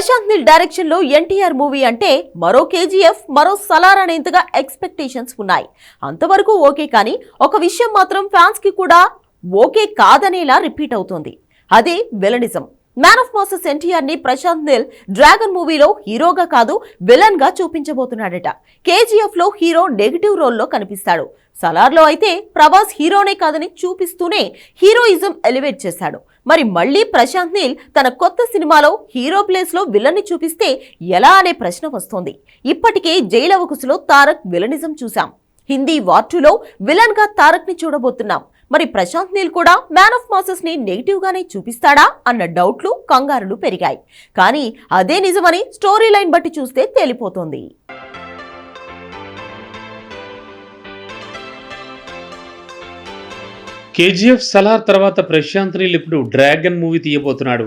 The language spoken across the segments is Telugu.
ప్రశాంత్ నిల్ డైరెక్షన్లో ఎన్టీఆర్ మూవీ అంటే మరో కేజీఎఫ్ మరో సలార్ అనేంతగా ఎక్స్పెక్టేషన్స్ ఉన్నాయి. అంతవరకు ఓకే కానీ ఒక విషయం మాత్రం ఫ్యాన్స్కి కూడా ఓకే కాదనేలా రిపీట్ అవుతుంది. అదే వెలనిజం. మ్యాన్ ఆఫ్ మాసెస్ ఎన్టీఆర్ని ప్రశాంత్ నిల్ డ్రాగన్ మూవీలో హీరోగా కాదు విలన్గా చూపించబోతున్నాడట. కేజీఎఫ్లో హీరో నెగిటివ్ రోల్లో కనిపిస్తాడు. సలార్లో అయితే ప్రభాస్ హీరోనే కాదని చూపిస్తూనే హీరోయిజం ఎలివేట్ చేశాడు. మరి మళ్ళీ ప్రశాంత్ నీల్ తన కొత్త సినిమాలో హీరో ప్లేస్లో విలన్ని చూపిస్తే ఎలా అనే ప్రశ్న వస్తోంది. ఇప్పటికే జైలవకుశలో తారక్ విలనిజం చూశాం. హిందీ వార్టులో విలన్గా తారక్ని చూడబోతున్నాం. మరి ప్రశాంత్ నీల్ కూడా మ్యాన్ ఆఫ్ మాసెస్ని నెగిటివ్ గానే చూపిస్తాడా అన్న డౌట్లు కంగారులు పెరిగాయి. కానీ అదే నిజమని స్టోరీ లైన్ బట్టి చూస్తే తేలిపోతుంది. కేజీఎఫ్ సలార్ తర్వాత ప్రశాంత్ నీల్ ఇప్పుడు డ్రాగన్ మూవీ తీయబోతున్నాడు.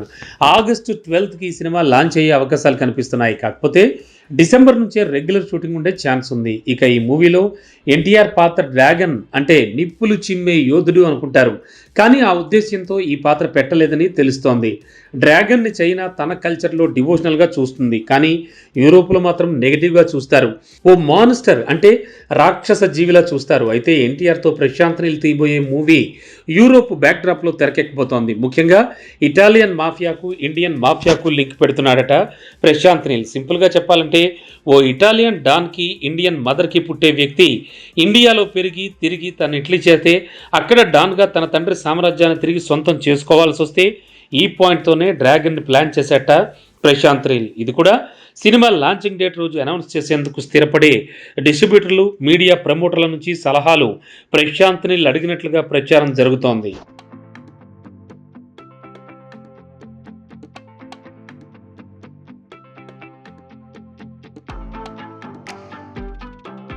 ఆగస్టు ట్వెల్త్కి ఈ సినిమా లాంచ్ అయ్యే అవకాశాలు కనిపిస్తున్నాయి. కాకపోతే డిసెంబర్ నుంచే రెగ్యులర్ షూటింగ్ ఉండే ఛాన్స్ ఉంది. ఇక ఈ మూవీలో ఎన్టీఆర్ పాత్ర డ్రాగన్ అంటే నిప్పులు చిమ్మే యోధుడు అనుకుంటారు. కానీ ఆ ఉద్దేశ్యంతో ఈ పాత్ర పెట్టలేదని తెలుస్తోంది. డ్రాగన్ని చైనా తన కల్చర్లో డివోషనల్గా చూస్తుంది. కానీ యూరోప్లో మాత్రం నెగిటివ్గా చూస్తారు. ఓ మాన్స్టర్ అంటే రాక్షస జీవిలా చూస్తారు. అయితే ఎన్టీఆర్తో ప్రశాంత్ నీల్ తీయబోయే మూవీ యూరోప్ బ్యాక్డ్రాప్లో తెరకెక్కిపోతోంది. ముఖ్యంగా ఇటాలియన్ మాఫియాకు ఇండియన్ మాఫియాకు లింక్ పెడుతున్నాడట ప్రశాంత్ నీల్. సింపుల్గా చెప్పాలంటే ఓ ఇటాలియన్ డాన్కి ఇండియన్ మదర్కి పుట్టే వ్యక్తి ఇండియాలో పెరిగి తిరిగి తన ఇట్లీ చేస్తే అక్కడ డాన్గా తన తండ్రి సామ్రాజ్యాన్ని తిరిగి సొంతం చేసుకోవాల్సి వస్తే ఈ పాయింట్తోనే డ్రాగన్ ప్లాన్ చేసేట ప్రశాంత్ రీల్. ఇది కూడా సినిమా లాంచింగ్ డేట్ రోజు అనౌన్స్ చేసేందుకు స్థిరపడే డిస్ట్రిబ్యూటర్లు మీడియా ప్రమోటర్ల నుంచి సలహాలు ప్రశాంత్ నీల్ అడిగినట్లుగా ప్రచారం జరుగుతోంది.